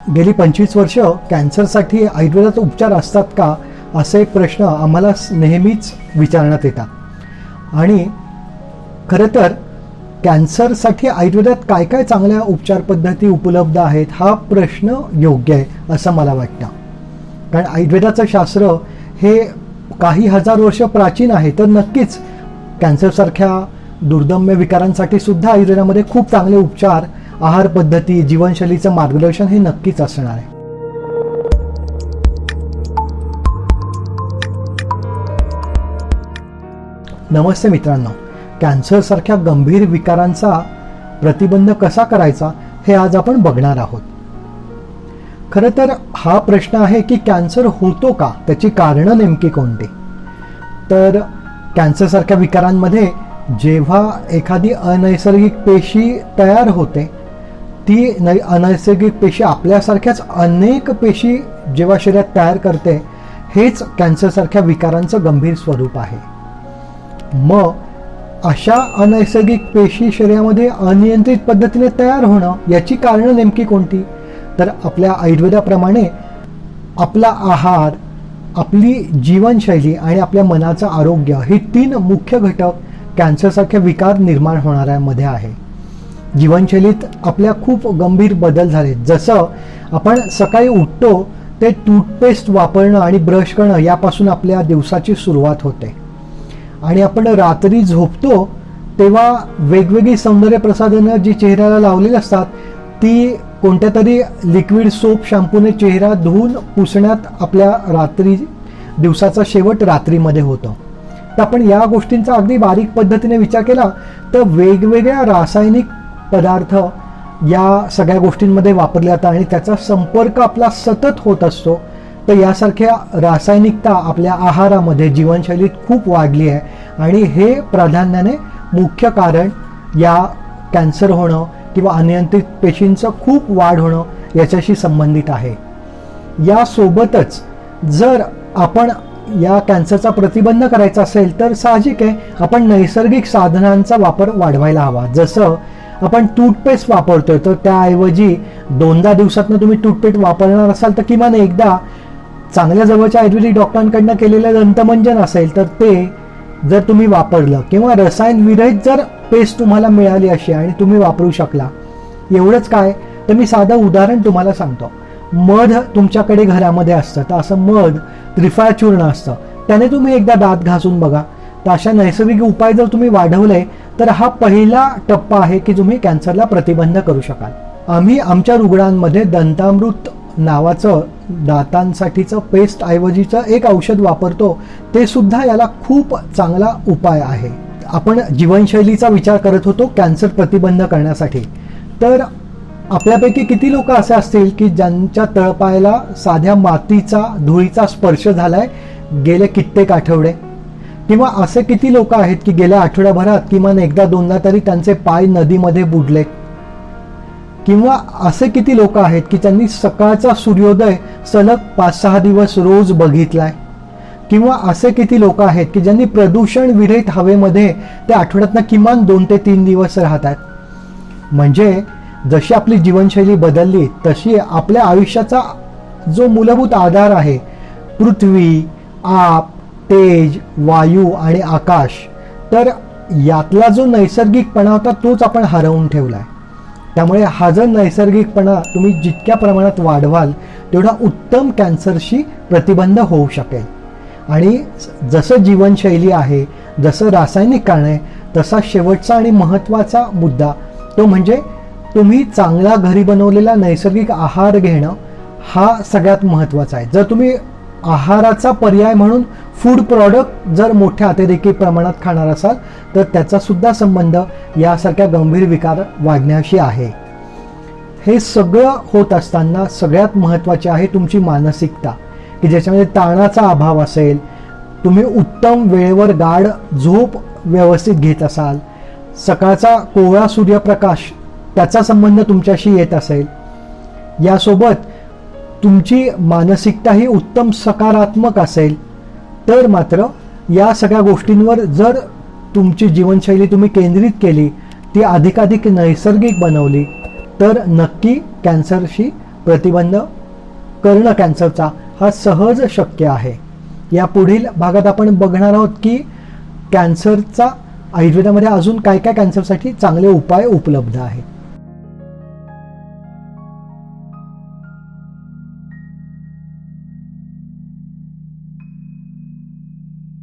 गेली पंचवीस वर्ष कॅन्सरसाठी आयुर्वेदात उपचार असतात का असे प्रश्न आम्हाला नेहमीच विचारण्यात येतात. आणि खरं तर कॅन्सरसाठी आयुर्वेदात काय काय चांगल्या उपचार पद्धती उपलब्ध आहेत हा प्रश्न योग्य आहे असं मला वाटतं. कारण आयुर्वेदाचं शास्त्र हे काही हजार वर्ष प्राचीन आहे तर नक्कीच कॅन्सरसारख्या दुर्दम्य विकारांसाठी सुद्धा आयुर्वेदामध्ये खूप चांगले उपचार आहार पद्धती जीवनशैलीचं मार्गदर्शन हे नक्कीच असणार आहे. नमस्ते मित्रांनो. कॅन्सरसारख्या गंभीर विकारांचा प्रतिबंध कसा करायचा हे आज आपण बघणार आहोत. खरं तर हा प्रश्न आहे की कॅन्सर होतो का? त्याची कारणं नेमकी कोणती? तर कॅन्सरसारख्या विकारांमध्ये जेव्हा एखादी अनैसर्गिक पेशी तयार होते ती नै अनैसर्गिक पेशी आपल्यासारख्याच अनेक पेशी जेव्हा शरीरात तयार करते हेच कॅन्सरसारख्या विकारांचं गंभीर स्वरूप आहे. मग अशा अनैसर्गिक पेशी शरीरामध्ये अनियंत्रित पद्धतीने तयार होणं याची कारणं नेमकी कोणती? तर आपल्या आयुर्वेदाप्रमाणे आपला आहार आपली जीवनशैली आणि आपल्या मनाचं आरोग्य हे तीन मुख्य घटक कॅन्सरसारखे विकार निर्माण होणाऱ्यामध्ये आहे. जीवनशैलीत आपल्या खूप गंभीर बदल झाले जसं आपण सकाळी उठतो ते टूथपेस्ट वापरणं आणि ब्रश करणं यापासून आपल्या दिवसाची सुरुवात होते. आणि आपण रात्री झोपतो तेव्हा वेगवेगळी सौंदर्य प्रसाधनं जी चेहऱ्याला लावलेली असतात ती कोणत्या तरी लिक्विड सोप शॅम्पूने चेहरा धुवून पुसण्यात आपल्या रात्री दिवसाचा शेवट रात्रीमध्ये होतो. तर आपण या गोष्टींचा अगदी बारीक पद्धतीने विचार केला तर वेगवेगळ्या रासायनिक पदार्थ या सगळ्या गोष्टींमध्ये वापरले जातात आणि त्याचा संपर्क आपला सतत होत असतो. तर यासारख्या रासायनिकता आपल्या आहारामध्ये जीवनशैलीत खूप वाढली आहे. आणि हे प्राधान्याने मुख्य कारण या कॅन्सर होणं किंवा अनियंत्रित पेशींचं खूप वाढ होणं याच्याशी संबंधित आहे. यासोबतच जर आपण या कॅन्सरचा प्रतिबंध करायचा असेल तर साहजिक आहे. आपण नैसर्गिक साधनांचा वापर वाढवायला हवा. जसं आपण टूथपेस्ट वापरतोय तर त्याऐवजी दोनदा दिवसातनं तुम्ही टूथपेस्ट वापरणार असाल तर किमान एकदा चांगल्या जवळच्या आयुर्वेदिक डॉक्टरांकडनं केलेलं दंतमंजन असेल तर ते जर तुम्ही वापरलं किंवा रसायन विरहित जर पेस्ट तुम्हाला मिळाली अशी आणि तुम्ही वापरू शकला एवढंच काय? तर मी साधं उदाहरण तुम्हाला सांगतो. मध तुमच्याकडे घरामध्ये असतं तर असं मध त्रिफळा चूर्ण असतं. त्याने तुम्ही एकदा दात घासून बघा. तर अशा नैसर्गिक उपाय जर तुम्ही वाढवले तर हा पहिला टप्पा आहे की तुम्ही कॅन्सरला प्रतिबंध करू शकाल. आम्ही आमच्या रुग्णांमध्ये दंतामृत नावाचं दातांसाठीचं पेस्ट ऐवजीचं एक औषध वापरतो ते सुद्धा याला खूप चांगला उपाय आहे. आपण जीवनशैलीचा विचार करत होतो कॅन्सर प्रतिबंध करण्यासाठी. तर आपल्यापैकी किती लोक असे असतील की ज्यांच्या तळपायाला साध्या मातीचा धुळीचा स्पर्श झालाय गेले कित्येक आठवडे? किंवा असे किती लोक आहेत की गेल्या आठवड्याभरात किमान एकदा दोनदा तरी त्यांचे पाय नदीमध्ये बुडले? किंवा असे किती लोक आहेत की त्यांनी सकाळचा सूर्योदय सलग पाच सहा दिवस रोज बघितलाय? किंवा असे किती लोक आहेत की ज्यांनी प्रदूषण विरहित हवेमध्ये ते आठवड्यातनं किमान दोन ते तीन दिवस राहतात? म्हणजे जशी आपली जीवनशैली बदलली तशी आपल्या आयुष्याचा जो मूलभूत आधार आहे पृथ्वी आप तेज वायू आणि आकाश. तर यातला जो नैसर्गिकपणा होता तोच आपण हरवून ठेवला आहे त्यामुळे हा जर नैसर्गिकपणा तुम्ही जितक्या प्रमाणात वाढवाल तेवढा उत्तम कॅन्सरशी प्रतिबंध होऊ शकेल. आणि जसं जीवनशैली आहे जसं रासायनिक कारण आहे तसा शेवटचा आणि महत्त्वाचा मुद्दा तो म्हणजे तुम्ही चांगला घरी बनवलेला नैसर्गिक आहार घेणं हा सगळ्यात महत्त्वाचा आहे. जर तुम्ही आहाराचा पर्याय म्हणून फूड प्रॉडक्ट जर मोठ्या अतिरेकी प्रमाणात खाणार असाल तर त्याचा सुद्धा संबंध यासारख्या गंभीर विकार वाढण्याशी आहे. हे सगळं होत असताना सगळ्यात महत्त्वाचे आहे तुमची मानसिकता की ज्याच्यामध्ये ताणाचा अभाव असेल तुम्ही उत्तम वेळेवर गाढ झोप व्यवस्थित घेत असाल सकाळचा कोवळा सूर्यप्रकाश त्याचा संबंध तुमच्याशी येत असेल यासोबत तुमची मानसिकता ही उत्तम सकारात्मक असेल तर मात्र या सगळ्या गोष्टींवर जर तुमची जीवनशैली तुम्ही केंद्रित केली ती अधिकाधिक नैसर्गिक बनवली तर नक्की कॅन्सरशी प्रतिबंध करणं कॅन्सरचा हा सहज शक्य आहे. या पुढील भागात आपण बघणार आहोत की कॅन्सरचा आयुर्वेदामध्ये अजून काय काय कॅन्सरसाठी चांगले उपाय उपलब्ध आहेत.